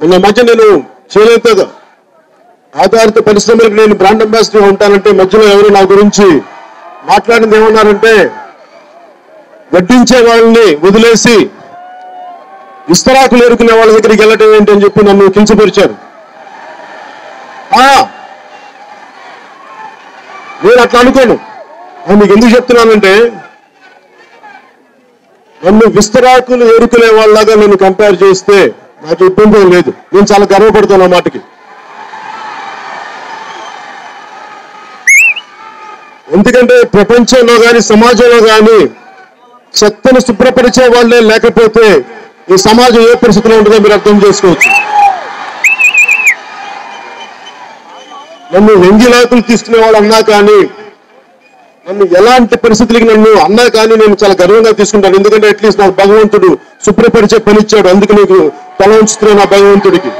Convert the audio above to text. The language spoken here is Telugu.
నిన్న మధ్య నేను చేనేత ఆధారిత పరిశ్రమలకు నేను బ్రాండ్ అంబాసిడర్ ఉంటానంటే మధ్యలో ఎవరు నా గురించి మాట్లాడింది ఏమన్నారంటే వడ్డించే వాళ్ళని వదిలేసి విస్తరాకులు ఎరుకునే వాళ్ళ దగ్గరికి వెళ్ళటం ఏంటి అని చెప్పి నన్ను కించపరిచారు. నేను అట్లా అనుకోను. మీకు ఎందుకు చెప్తున్నానంటే నన్ను విస్తరాకులు ఏరుకునే వాళ్ళలాగా నన్ను కంపేర్ చేస్తే నాకు ఇబ్బంది ఏం లేదు. నేను చాలా గర్వపడతాను ఆ మాటకి. ఎందుకంటే ప్రపంచంలో కానీ సమాజంలో కానీ చెత్తను శుభ్రపరిచే వాళ్ళే లేకపోతే ఈ సమాజం ఏ పరిస్థితిలో ఉంటుందో మీరు అర్థం చేసుకోవచ్చు. నన్ను వెంగిలాకులు తీసుకునే వాళ్ళు అన్నా కానీ నన్ను ఎలాంటి పరిస్థితులకి నన్ను అన్నా కానీ నేను చాలా గర్వంగా తీసుకుంటాను. ఎందుకంటే అట్లీస్ట్ నాకు భగవంతుడు శుభ్రపరిచే పని ఇచ్చాడు అందుకు నీకు తల ఉంచుతున్నాను ఆ భగవంతుడికి